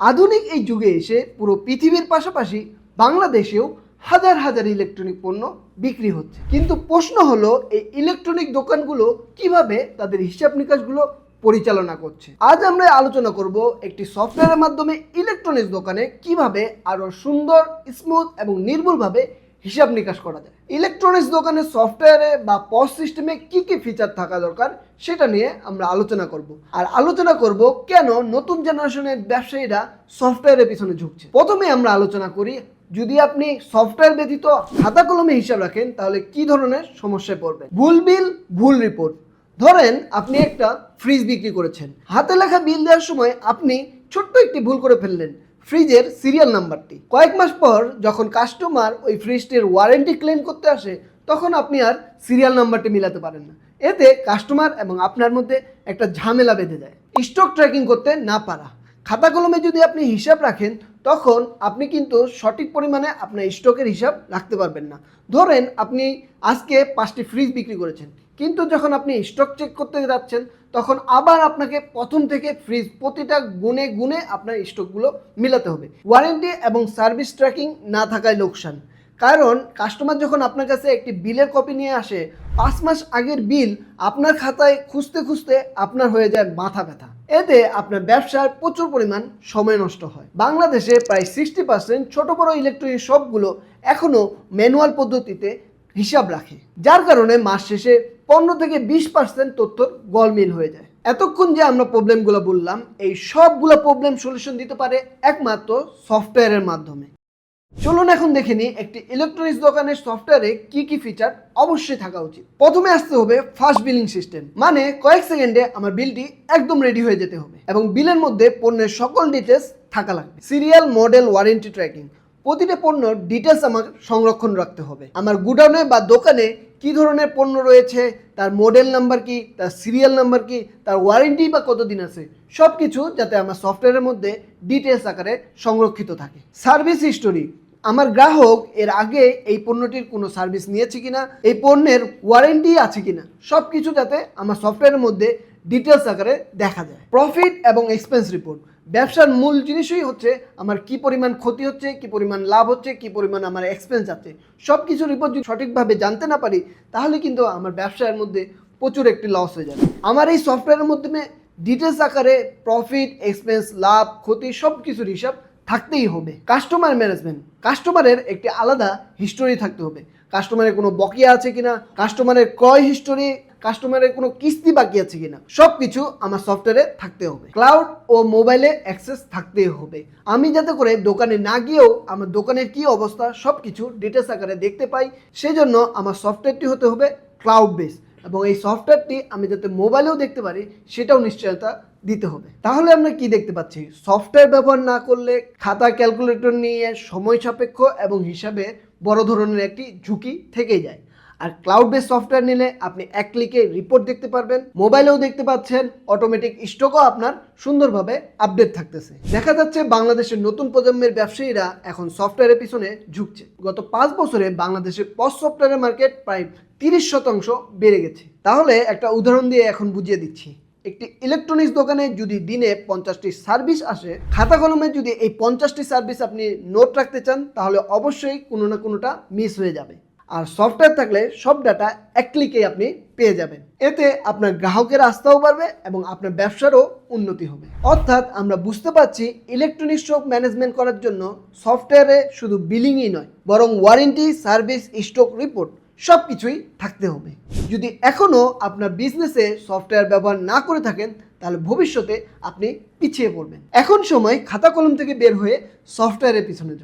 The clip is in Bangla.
আধুনিক এই যুগে এসে পুরো পৃথিবীর পাশাপাশি বাংলাদেশেও হাজার হাজার ইলেকট্রনিক পণ্য বিক্রি হচ্ছে। কিন্তু প্রশ্ন হলো, এই ইলেকট্রনিক দোকানগুলো কীভাবে তাদের হিসাব নিকাশগুলো পরিচালনা করছে? আজ আমরা আলোচনা করব একটি সফটওয়্যারের মাধ্যমে ইলেকট্রনিক্স দোকানে কীভাবে আরও সুন্দর স্মুথ এবং নির্ভুলভাবে হিসাব নিকাশ করা যায়। ইলেকট্রনিক্স দোকানের সফটওয়্যারে বা পস সিস্টেমে কি কি ফিচার থাকা দরকার সেটা নিয়ে আমরা আলোচনা করব। আর আলোচনা করব কেন নতুন জেনারেশনের ব্যবসায়ীরা সফটওয়্যারের পিছনে ঝুঁকছে? প্রথমে আমরা আলোচনা করি, যদি আপনি সফটওয়্যার ব্যতীত খাতা কলমে হিসাব রাখেন, তাহলে কি ধরনের সমস্যায় পড়বে ভুল বিল, ভুল রিপোর্ট ধরেন আপনি একটা ফ্রিজ বিক্রি করেছেন। হাতে লেখা বিল দেওয়ার সময় আপনি ছোট্ট একটি ভুল করে ফেললেন। ফ্রিজের সিরিয়াল নাম্বারটি। কয়েক মাস পর যখন কাস্টমার ওই ফ্রিজটির ওয়ারেন্টি ক্লেম করতে আসে, তখন আপনি আর সিরিয়াল নাম্বারটি মিলাতে পারেন না। এতে কাস্টমার এবং আপনার মধ্যে একটা ঝামেলা বেঁধে যায়। স্টক ট্র্যাকিং করতে না পারা। খাতা কলমে যদি আপনি হিসাব রাখেন, তখন আপনি কিন্তু সঠিক পরিমাণে আপনার স্টকের হিসাব রাখতে পারবেন না। ধরেন আপনি আজকে পাঁচটি ফ্রিজ বিক্রি করেছেন। কিন্তু যখন আপনি স্টক চেক করতে যাচ্ছেন, তখন আবার আপনাকে প্রথম থেকে ফ্রিজ প্রতিটা গুণে গুণে আপনার স্টকগুলো মিলাতে হবে। ওয়ারেন্টি এবং সার্ভিস ট্র্যাকিং না থাকায় লোকসান। কারণ কাস্টমার যখন আপনার কাছে একটি বিলের কপি নিয়ে আসে, পাঁচ মাস আগের বিল আপনার খাতায় খুঁজতে খুঁজতে আপনার হয়ে যায় মাথা ব্যথা। এতে আপনার ব্যবসার প্রচুর পরিমাণ সময় নষ্ট হয়। বাংলাদেশে প্রায় সিক্সটি পার্সেন্ট ছোটো বড়ো ইলেকট্রনিক শপগুলো এখনও ম্যানুয়াল পদ্ধতিতে হিসাব রাখে, যার কারণে মাস শেষে পনেরো থেকে বিশ পার্সেন্ট তথ্যর গলমিল হয়ে যায়। এতক্ষণ যে আমরা প্রবলেমগুলো বললাম, এই সবগুলো প্রবলেম সলিউশন দিতে পারে একমাত্র সফটওয়্যারের মাধ্যমে। চলুন এখন দেখে নিই একটি ইলেকট্রনিক্স দোকানের সফটওয়্যারে কি কি ফিচার অবশ্যই থাকা উচিত। প্রথমে আসতে হবে ফাস্ট বিলিং সিস্টেম মানে কয়েক সেকেন্ডে আমার বিলটি একদম রেডি হয়ে যেতে হবে এবং বিলের মধ্যে পণ্যের সকল ডিটেলস থাকা লাগবে। সিরিয়াল মডেল ওয়ারেন্টি ট্র্যাকিং প্রতিটা পণ্য ডিটেলস আমার সংরক্ষণ রাখতে হবে। আমার গুডাউনে বা দোকানে কি ধরনের পণ্য রয়েছে, তার মডেল নাম্বার কি, তার সিরিয়াল নাম্বার কি, তার ওয়ারেন্টি বা কতদিন আছে সব কিছু যাতে আমার সফটওয়্যারের মধ্যে ডিটেলস আকারে সংরক্ষিত থাকে। সার্ভিস হিস্টোরি আমার গ্রাহক এর আগে এই পণ্যটির কোনো সার্ভিস নিয়েছে কিনা, এই পণ্যের ওয়ারেন্টি আছে কিনা সব কিছু যাতে আমার সফটওয়্যারের মধ্যে ডিটেলস আকারে দেখা যায়। প্রফিট এবং এক্সপেন্স রিপোর্ট ব্যবসার মূল জিনিসই হচ্ছে আমার কি পরিমাণ ক্ষতি হচ্ছে, কি পরিমাণ লাভ হচ্ছে, কি পরিমাণ আমার এক্সপেন্স আছে সব কিছুর রিপোর্ট যদি সঠিকভাবে জানতে না পারি, তাহলে কিন্তু আমার ব্যবসার মধ্যে প্রচুর একটি লস হয়ে যাবে। আমার এই সফটওয়্যারের মাধ্যমে ডিটেলস আকারে প্রফিট এক্সপেন্স লাভ, ক্ষতি সব কিছুর হিসাব থাকতেই হবে। কাস্টমার ম্যানেজমেন্ট কাস্টমারের একটি আলাদা হিস্টোরি থাকতে হবে। কাস্টমারের কোনো বকেয়া আছে কিনা কাস্টমারের ক্রয় হিস্টোরি কাস্টমারের কোনো কিস্তি বাকি আছে কিনা সব কিছু আমার সফটওয়্যারে থাকতে হবে। ক্লাউড ও মোবাইলে অ্যাক্সেস থাকতেই হবে। আমি যাতে করে দোকানে না গিয়েও আমার দোকানের কি অবস্থা সব কিছু ডিটেলস আকারে দেখতে পাই, সেজন্য আমার সফটওয়্যারটি হতে হবে ক্লাউড বেস এবং এই সফটওয়্যারটি আমি যাতে মোবাইলেও দেখতে পারি, সেটাও নিশ্চয়তা দিতে হবে। তাহলে আমরা কি দেখতে পাচ্ছি? সফটওয়্যার ব্যবহার না করলে খাতা ক্যালকুলেটর নিয়ে সময় সাপেক্ষ এবং হিসাবে বড় ধরনের একটি ঝুঁকি থেকেই যায়। আর ক্লাউড বেস সফটওয়্যার নিলে আপনি এক ক্লিকে রিপোর্ট দেখতে পারবেন মোবাইলেও দেখতে পাচ্ছেন অটোমেটিক স্টকও আপনার সুন্দরভাবে আপডেট থাকতেছে। দেখা যাচ্ছে বাংলাদেশের নতুন প্রজন্মের ব্যবসায়ীরা এখন সফটওয়্যারের পিছনে ঝুঁকছে। গত পাঁচ বছরে বাংলাদেশের পস সফটওয়্যারের মার্কেট প্রায় তিরিশ শতাংশ বেড়ে গেছে। তাহলে একটা উদাহরণ দিয়ে এখন বুঝিয়ে দিচ্ছি। একটি ইলেকট্রনিক্স দোকানে যদি দিনে পঞ্চাশটি সার্ভিস আসে, খাতা কলমে যদি এই পঞ্চাশটি সার্ভিস আপনি নোট রাখতে চান, তাহলে অবশ্যই কোনো না কোনোটা মিস হয়ে যাবে। আর সফটওয়্যার থাকলে সব ডাটা এক ক্লিকেই আপনি পেয়ে যাবেন। এতে আপনার গ্রাহকের আস্থাও বাড়বে এবং আপনার ব্যবসারও উন্নতি হবে। অর্থাৎ আমরা বুঝতে পারছি ইলেকট্রনিক স্টক ম্যানেজমেন্ট করার জন্য সফটওয়্যারে শুধু বিলিংই নয়, বরং ওয়ারেন্টি সার্ভিস স্টক রিপোর্ট সব কিছুই থাকতে হবে। যদি এখনও আপনার বিজনেসে সফটওয়্যার ব্যবহার না করে থাকেন, তাহলে ভবিষ্যতে আপনি পিছিয়ে পড়বেন। এখন সময় খাতা কলম থেকে বের হয়ে সফটওয়্যারের পিছনে যাও।